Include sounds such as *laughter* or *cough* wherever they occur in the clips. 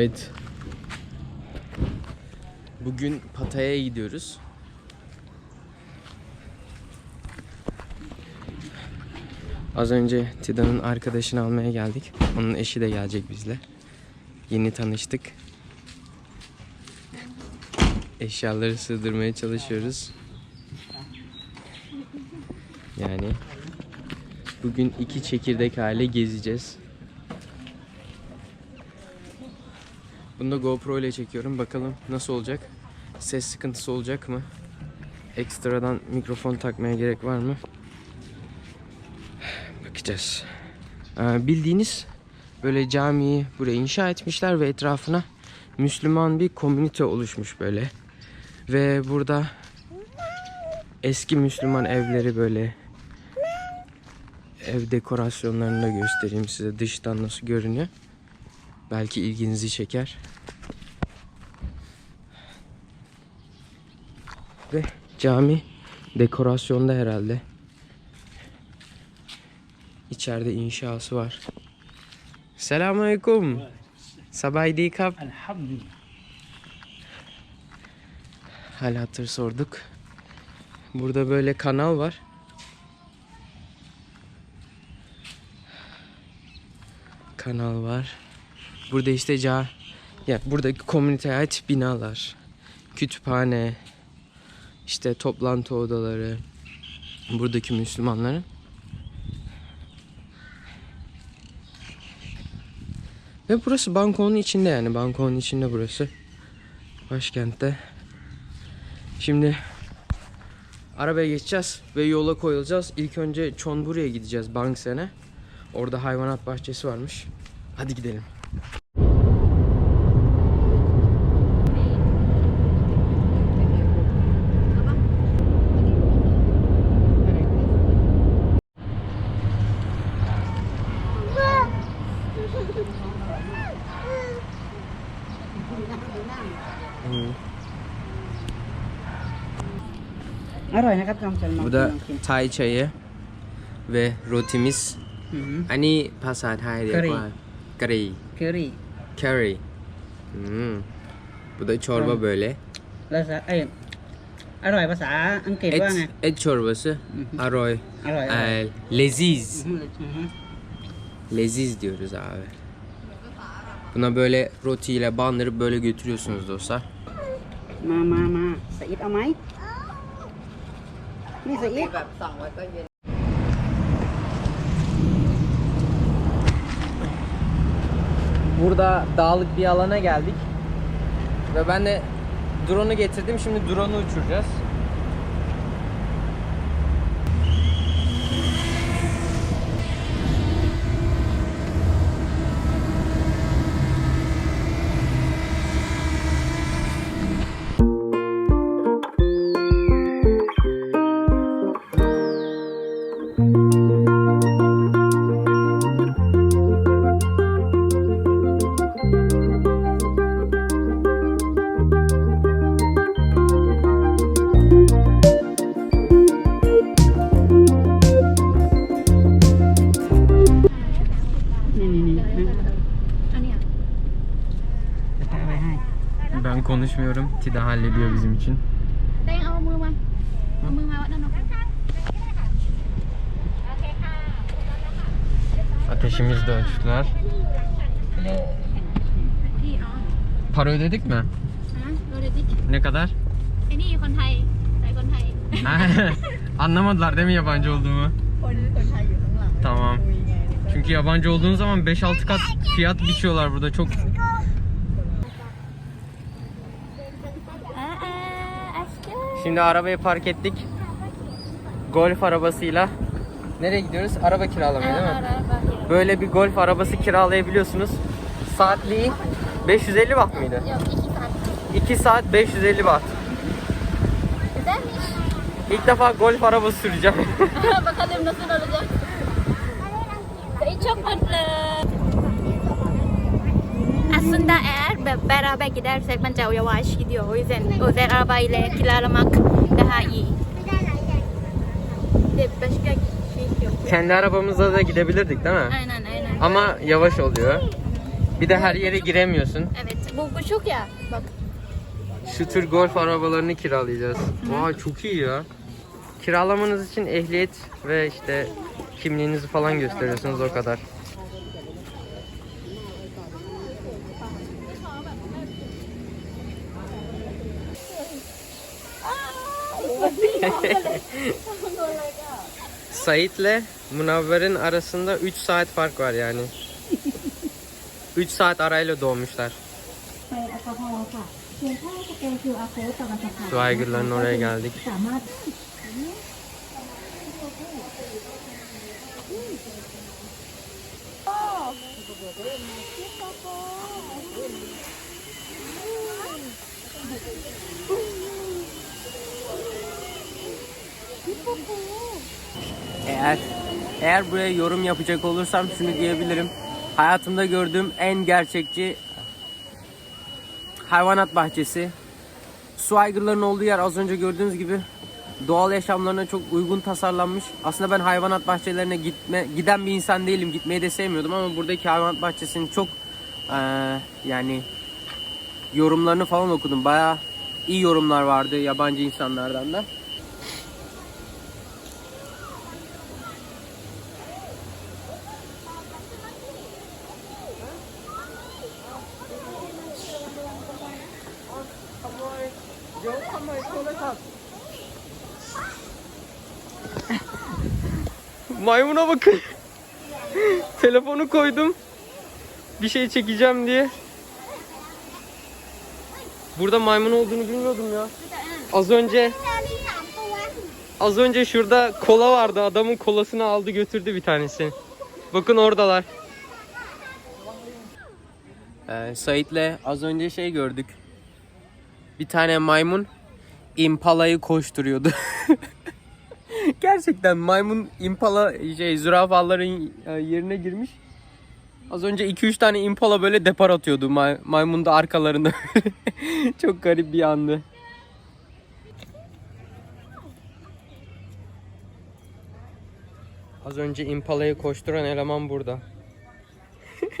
Evet. Bugün Pataya'ya gidiyoruz. Az önce Tida'nın arkadaşını almaya geldik. Onun eşi de gelecek bizle. Yeni tanıştık. Eşyaları sığdırmaya çalışıyoruz. Yani bugün iki çekirdek hale gezeceğiz. Bunu da GoPro ile çekiyorum. Bakalım nasıl olacak? Ses sıkıntısı olacak mı? Ekstradan mikrofon takmaya gerek var mı? *sighs* Bakacağız. Ee, bildiğiniz böyle camiyi buraya inşa etmişler ve etrafına Müslüman bir komünite oluşmuş böyle. Ve burada eski Müslüman evleri böyle ev dekorasyonlarını da göstereyim size dıştan nasıl görünüyor. Belki ilginizi çeker. Ve cami dekorasyonda herhalde. İçeride inşası var. Selamünaleyküm. Sabaydi kap. Elhamdülillah. Hal hatır sorduk. Burada böyle kanal var. Kanal var. Burada işte ca ya buradaki komüniteye ait binalar. Kütüphane, işte toplantı odaları. Buradaki Müslümanların. Ve burası Bangkok'un içinde yani. Bangkok'un içinde burası. Başkentte. Şimdi arabaya geçeceğiz ve yola koyulacağız. İlk önce Chonburi'ye gideceğiz Bangsen'e. Orada hayvanat bahçesi varmış. Hadi gidelim. อร่อยนะครับจอมจันทร์ลอง Bu กิน da ลองกิน Thai çayı ve rotimiz. อือหือ อันนี้ภาษาไทยเรียกว่า กะหรี่ เคอรี่ curry. Hmm. Bu da çorba böyle. แล้วซะเอ้ยอร่อยภาษาอังกฤษ Et, ว่าไง et çorbası. Aroy. อร่อยอร่อย Ee, leziz. อือหืออือหือ Leziz diyoruz abi. Buna böyle roti ile bandırıp böyle götürüyorsunuz dostlar. Ma ma ma. Sait ama. Ne Sait? Burada dağlık bir alana geldik. Ve ben de drone'u getirdim. Şimdi drone'u uçuracağız. Ben konuşmuyorum. Tida hallediyor bizim için. Ben de ölçtüler. Para ödedik mi? Ne kadar? *laughs* Anlamadılar değil mi yabancı olduğumu? Tamam. Çünkü yabancı olduğun zaman 5-6 kat fiyat biçiyorlar burada. Çok Şimdi arabayı park ettik. Golf arabasıyla nereye gidiyoruz? Araba kiralamaya değil mi? Böyle bir golf arabası kiralayabiliyorsunuz. Saatliği 550 watt mıydı? Yok 2 saat. 2 saat 550 watt. Güzelmiş. İlk defa golf arabası süreceğim. *laughs* Bakalım nasıl olacak. Çok mutlu. Aslında eğer be- beraber gidersek bence yavaş gidiyor. O yüzden özel arabayla kiralamak daha iyi. De başka şey yok. Kendi arabamızla da gidebilirdik değil mi? Aynen aynen. Ama yavaş oluyor. Bir de her yere giremiyorsun. Evet. Bu, bu çok ya. Bak. Şu tür golf arabalarını kiralayacağız. Vay çok iyi ya. Kiralamanız için ehliyet ve işte kimliğinizi falan gösteriyorsunuz o kadar. *laughs* Sait'le Munavver'in arasında 3 saat fark var yani. 3 saat arayla doğmuşlar. Su aygırlarının oraya geldik. Eğer eğer buraya yorum yapacak olursam şunu diyebilirim. Hayatımda gördüğüm en gerçekçi hayvanat bahçesi. Su aygırlarının olduğu yer az önce gördüğünüz gibi doğal yaşamlarına çok uygun tasarlanmış. Aslında ben hayvanat bahçelerine gitme giden bir insan değilim. Gitmeyi de sevmiyordum ama buradaki hayvanat bahçesinin çok eee, yani yorumlarını falan okudum. Bayağı iyi yorumlar vardı yabancı insanlardan da. Maymuna bakın. Telefonu koydum. Bir şey çekeceğim diye. Burada maymun olduğunu bilmiyordum ya. Az önce Az önce şurada kola vardı. Adamın kolasını aldı götürdü bir tanesi. Bakın oradalar. Ee, Sait'le az önce şey gördük. Bir tane maymun impalayı koşturuyordu. *laughs* *laughs* Gerçekten maymun impala şey zürafaların e, yerine girmiş. Az önce 2-3 tane impala böyle depar atıyordu may- maymun da arkalarında. *laughs* Çok garip bir andı. Az önce impalayı koşturan eleman burada. *laughs*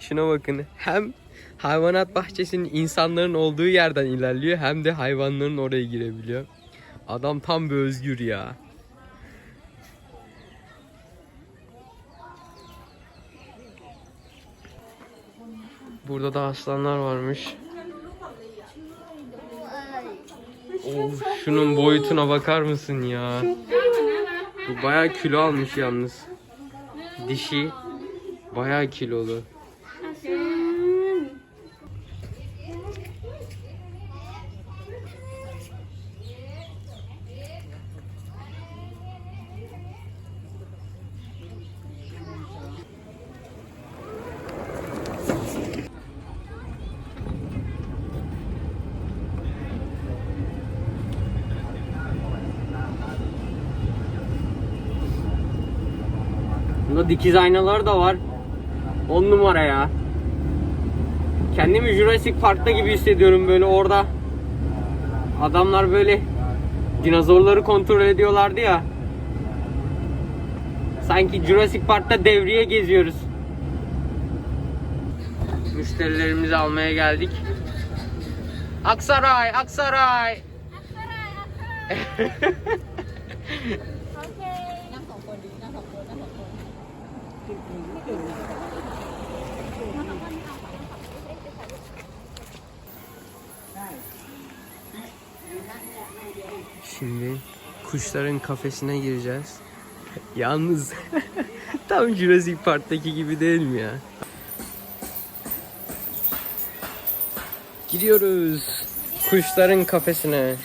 Şuna bakın. Hem hayvanat bahçesinin insanların olduğu yerden ilerliyor hem de hayvanların oraya girebiliyor. Adam tam bir özgür ya. Burada da aslanlar varmış. Of şunun boyutuna bakar mısın ya? Bu bayağı kilo almış yalnız. Dişi bayağı kilolu. Dikiz aynalar da var. 10 numara ya. Kendimi Jurassic Park'ta gibi hissediyorum böyle orada. Adamlar böyle dinozorları kontrol ediyorlardı ya. Sanki Jurassic Park'ta devriye geziyoruz. Müşterilerimizi almaya geldik. Aksaray, Aksaray. *laughs* Şimdi kuşların kafesine gireceğiz. Yalnız *laughs* tam Jurassic Park'taki gibi değil mi ya? Gidiyoruz kuşların kafesine.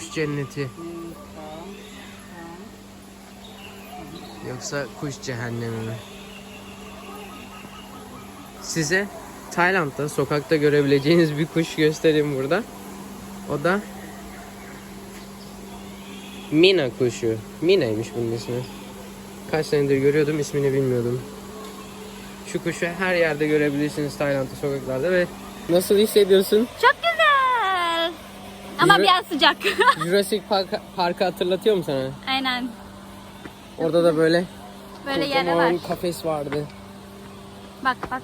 Kuş cenneti. Yoksa kuş cehennemi mi? Size Tayland'da sokakta görebileceğiniz bir kuş göstereyim burada. O da Mina kuşu. Mina'ymış bunun ismi. Kaç senedir görüyordum ismini bilmiyordum. Şu kuşu her yerde görebilirsiniz Tayland'da sokaklarda ve nasıl hissediyorsun? Çok. Ama Yürü- biraz sıcak. *laughs* Jurassic Park, Park'ı hatırlatıyor mu sana? Aynen. Orada da böyle Böyle yere var. kocaman kafes vardı. Bak bak.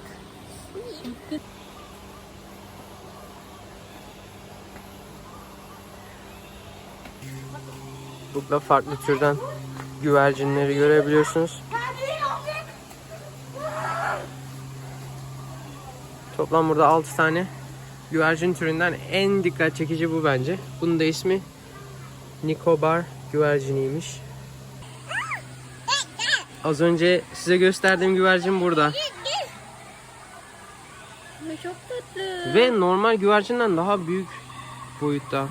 Burada farklı türden güvercinleri görebiliyorsunuz. Toplam burada 6 tane güvercin türünden en dikkat çekici bu bence. Bunun da ismi Nikobar güverciniymiş. Az önce size gösterdiğim güvercin burada. Çok tatlı. Ve normal güvercinden daha büyük boyutta.